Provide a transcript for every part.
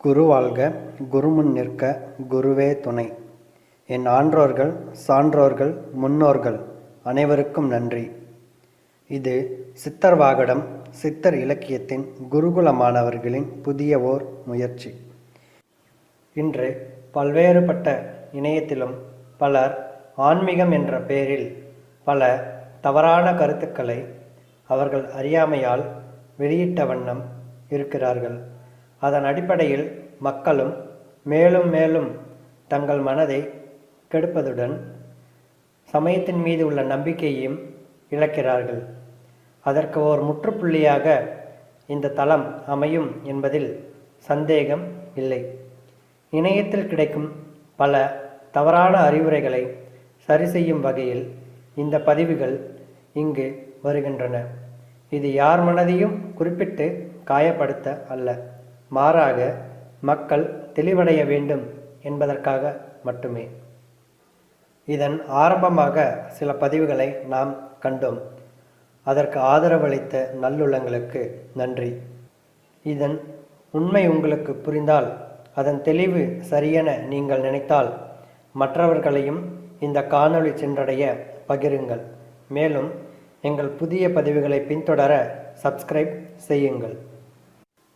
குரு வாழ்க குருமுன் நிற்க குருவே துணை. என் ஆன்றோர்கள் சான்றோர்கள் முன்னோர்கள் அனைவருக்கும் நன்றி. இது சித்தர் வாகடம் சித்தர் இலக்கியத்தின் குருகுல மாணவர்களின் புதிய ஓர் முயற்சி. இன்று பல்வேறுபட்ட இணையத்திலும் பலர் ஆன்மீகம் என்ற பெயரில் பல தவறான கருத்துக்களை அவர்கள் அறியாமையால் வெளியிட்ட வண்ணம் இருக்கிறார்கள். அதன் அடிப்படையில் மக்களும் மேலும் மேலும் தங்கள் மனதை கெடுப்பதுடன் சமயத்தின் மீது உள்ள நம்பிக்கையையும் இழக்கிறார்கள். அதற்கு ஓர் முற்றுப்புள்ளியாக இந்த தளம் அமையும் என்பதில் சந்தேகம் இல்லை. இணையத்தில் கிடைக்கும் பல தவறான அறிவுரைகளை சரி செய்யும் வகையில் இந்த பதிவுகள் இங்கு வருகின்றன. இது யார் மனதையும் குறிப்பிட்டு காயப்படுத்த அல்ல. மாறாக மக்கள் தெளிவடைய வேண்டும் என்பதற்காக மட்டுமே. இதன் ஆரம்பமாக சில பதிவுகளை நாம் கண்டோம். அதற்கு ஆதரவளித்த நல்லுள்ளங்களுக்கு நன்றி. இதன் உண்மை உங்களுக்கு புரிந்தால் அதன் தெளிவு சரியென நீங்கள் நினைத்தால் மற்றவர்களையும் இந்த காணொளி சென்றடைய பகிருங்கள். மேலும் எங்கள் புதிய பதிவுகளை பின்தொடர சப்ஸ்கிரைப் செய்யுங்கள்.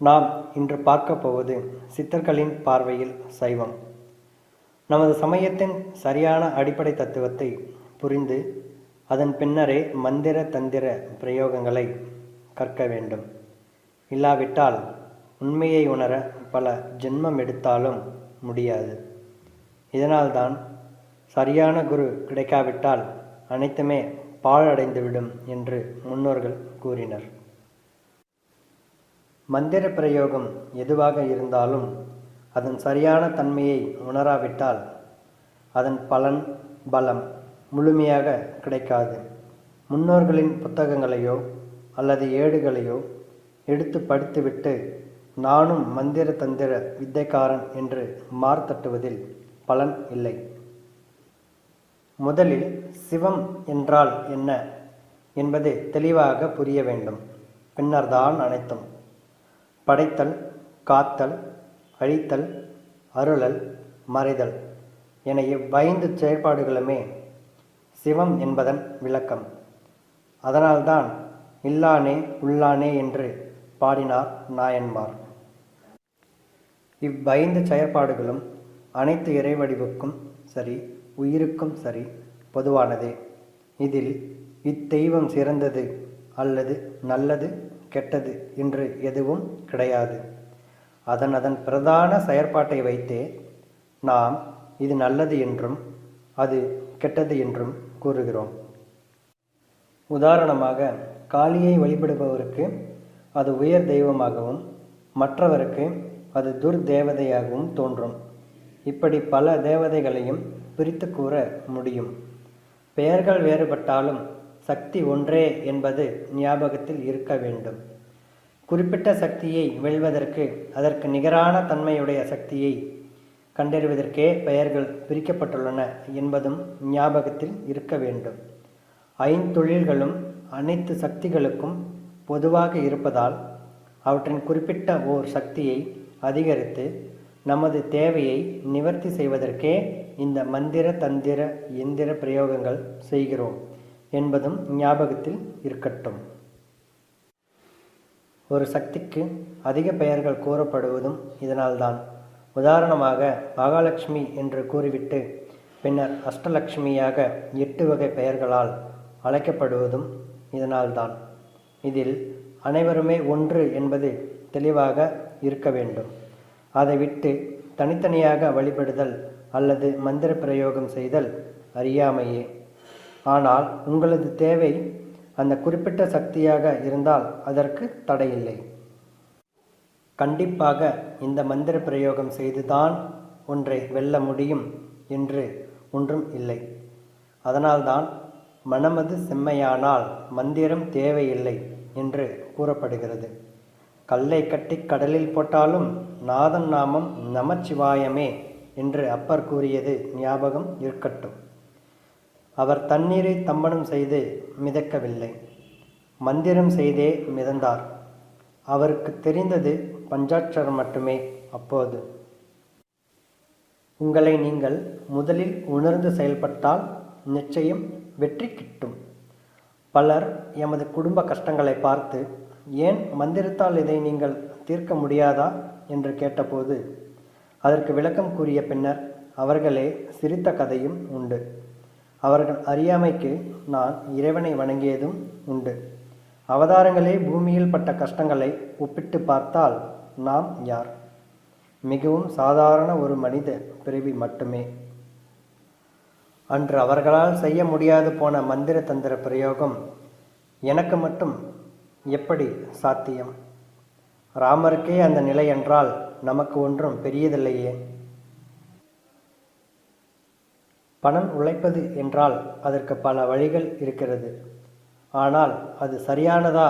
நாம் இன்று பார்க்க போவது சித்தர்களின் பார்வையில் சைவம். நமது சமயத்தின் சரியான அடிப்படை தத்துவத்தை புரிந்து அதன் பின்னரே மந்திர தந்திர பிரயோகங்களை கற்க வேண்டும். இல்லாவிட்டால் உண்மையை உணர பல ஜென்மம் எடுத்தாலும் முடியாது. இதனால்தான் சரியான குரு கிடைக்காவிட்டால் அனைத்துமே பாழடைந்துவிடும் என்று முன்னோர்கள் கூறினர். மந்திர பிரயோகம் எதுவாக இருந்தாலும் அதன் சரியான தன்மையை உணராவிட்டால் அதன் பலன் பலம் முழுமையாக கிடைக்காது. முன்னோர்களின் புத்தகங்களையோ அல்லது ஏடுகளையோ எடுத்து படித்துவிட்டு நானும் மந்திர தந்திர வித்தைக்காரன் என்று மார்த்தட்டுவதில் பலன் இல்லை. முதலில் சிவம் என்றால் என்ன என்பது தெளிவாக புரிய வேண்டும். பின்னர்தான் அனைத்தும். படைத்தல் காத்தல் அழித்தல் அருளல் மறைதல் என இவ்வைந்து செயற்பாடுகளுமே சிவம் என்பதன் விளக்கம். அதனால்தான் இல்லானே உள்ளானே என்று பாடினார் நாயன்மார். இவ்வைந்து செயற்பாடுகளும் அனைத்து இறைவடிவுக்கும் சரி உயிருக்கும் சரி பொதுவானதே. இதில் இத்தெய்வம் சிறந்தது அல்லது நல்லது கெட்டது என்று எதுவும் கிடையாது. அதன் அதன் பிரதான செயற்பாட்டை வைத்தே நாம் இது நல்லது என்றும் அது கெட்டது என்றும் கூறுகிறோம். உதாரணமாக காளியை வழிபடுபவருக்கு அது உயர் தெய்வமாகவும் மற்றவருக்கு அது துர் தேவதையாகவும் தோன்றும். இப்படி பல தேவதைகளையும் பிரித்து கூற முடியும். பெயர்கள் வேறுபட்டாலும் சக்தி ஒன்றே என்பது ஞாபகத்தில் இருக்க வேண்டும். குறிப்பிட்ட சக்தியை வெல்வதற்கு அதற்கு நிகரான தன்மையுடைய சக்தியை கண்டறிவதற்கே பெயர்கள் பிரிக்கப்பட்டுள்ளன என்பதும் ஞாபகத்தில் இருக்க வேண்டும். ஐந்தொழில்களும் அனைத்து சக்திகளுக்கும் பொதுவாக இருப்பதால் அவற்றின் குறிப்பிட்ட ஓர் சக்தியை அதிகரித்து நமது தேவையை நிவர்த்தி செய்வதற்கே இந்த மந்திர தந்திர எந்திர பிரயோகங்கள் செய்கிறோம். என்பதும் ஞாபகத்தில் இருக்கட்டும். ஒரு சக்திக்கு அதிக பெயர்கள் கூறப்படுவதும் இதனால்தான். உதாரணமாக மகாலட்சுமி என்று கூறிவிட்டு பின்னர் அஷ்டலட்சுமியாக எட்டு வகை பெயர்களால் அழைக்கப்படுவதும் இதனால்தான். இதில் அனைவருமே ஒன்று என்பது தெளிவாக இருக்க வேண்டும். அதை விட்டு தனித்தனியாக வழிபடுதல் அல்லது மந்திர பிரயோகம் செய்தல் அறியாமையே. ஆனால் உங்களது தேவை அந்த குறிப்பிட்ட சக்தியாக இருந்தால் அதற்கு தடையில்லை. கண்டிப்பாக இந்த மந்திர பிரயோகம் செய்துதான் ஒன்றை வெல்ல முடியும் என்று ஒன்றும் இல்லை. அதனால்தான் மனமது செம்மையானால் மந்திரம் தேவையில்லை என்று கூறப்படுகிறது. கல்லை கட்டி கடலில் போட்டாலும் நாதன் நாமம் நமச்சிவாயமே என்று அப்பர் கூறியது ஞாபகம் இருக்கட்டும். அவர் தண்ணீரை தம்மனம் செய்து மிதக்கவில்லை. மந்திரம் செய்தே மிதந்தார். அவருக்கு தெரிந்தது பஞ்சாட்சரம் மட்டுமே. அப்போது உங்களை நீங்கள் முதலில் உணர்ந்து செயல்பட்டால் நிச்சயம் வெற்றி கிட்டும். பலர் எமது குடும்ப கஷ்டங்களை பார்த்து ஏன் மந்திரத்தால் இதை நீங்கள் தீர்க்க முடியாதா? என்று கேட்டபோது அதற்கு விளக்கம் கூறிய பின்னர் அவர்களே சிரித்த கதையும் உண்டு. அவர்கள் அறியாமைக்கு நான் இறைவனை வணங்கியதும் உண்டு. அவதாரங்களே பூமியில் பட்ட கஷ்டங்களை ஒப்பிட்டு பார்த்தால் நாம் யார்? மிகவும் சாதாரண ஒரு மனித பிறவி மட்டுமே. அன்று அவர்களால் செய்ய முடியாது போன மந்திர தந்திர பிரயோகம் எனக்கு மட்டும் எப்படி சாத்தியம்? ராமருக்கே அந்த நிலை என்றால் நமக்கு ஒன்றும் பெரியதில்லையே. பணம் உழைப்பது என்றால் அதற்கு பல வழிகள் இருக்கிறது. ஆனால் அது சரியானதா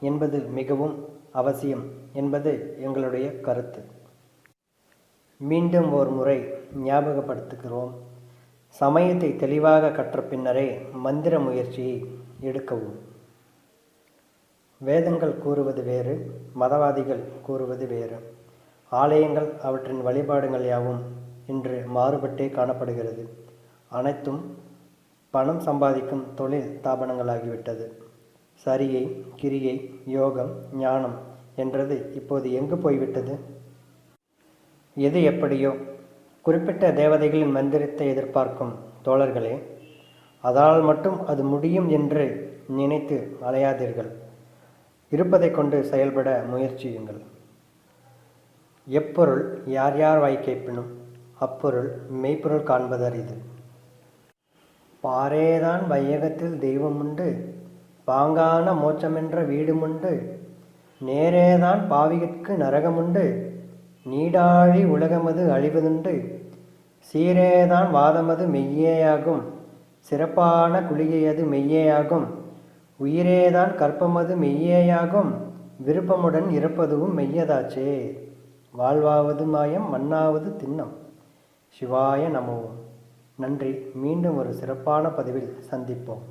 என்பது மிகவும் அவசியம் என்பது எங்களுடைய கருத்து. மீண்டும் ஒரு முறை ஞாபகப்படுத்துகிறோம். சமயத்தை தெளிவாக கற்ற பின்னரே மந்திர முயற்சியை எடுக்கவும். வேதங்கள் கூறுவது வேறு மதவாதிகள் கூறுவது வேறு. ஆலயங்கள் அவற்றின் வழிபாடுகள் யாவும் இன்று மாறுபட்டே காணப்படுகிறது. அனைத்தும் பணம் சம்பாதிக்கும் தொழில் ஸ்தாபனங்களாகிவிட்டது சரியை கிரியை யோகம் ஞானம் என்றது இப்போது எங்கு போய்விட்டது? எது எப்படியோ. குறிப்பிட்ட தேவதைகளின் மந்திரத்தை எதிர்பார்க்கும் தோழர்களே அதனால் மட்டும் அது முடியும் என்று நினைத்து அலையாதீர்கள். இருப்பதை கொண்டு செயல்பட முயற்சியுங்கள். எப்பொருள் யார் யார் வாய் கேட்பினும் அப்பொருள் மெய்ப்பொருள் காண்பதறிது இது. பாரேதான் வையகத்தில் தெய்வமுண்டு பாங்கான மோட்சமென்ற வீடுமுண்டு நேரேதான் பாவிகற்கு நரகமுண்டு நீடாழி உலகமது அழிவதுண்டு சீரேதான் வாதமது மெய்யேயாகும் சிறப்பான குளிகையது மெய்யேயாகும் உயிரேதான் கற்பமது மெய்யேயாகும் விருப்பமுடன் இறப்பதுவும் மெய்யதாச்சே. வாழ்வாவது மாயம் மண்ணாவது திண்ணம். சிவாய நமோம் நன்றி. மீண்டும் ஒரு சிறப்பான பதிவில் சந்திப்போம்.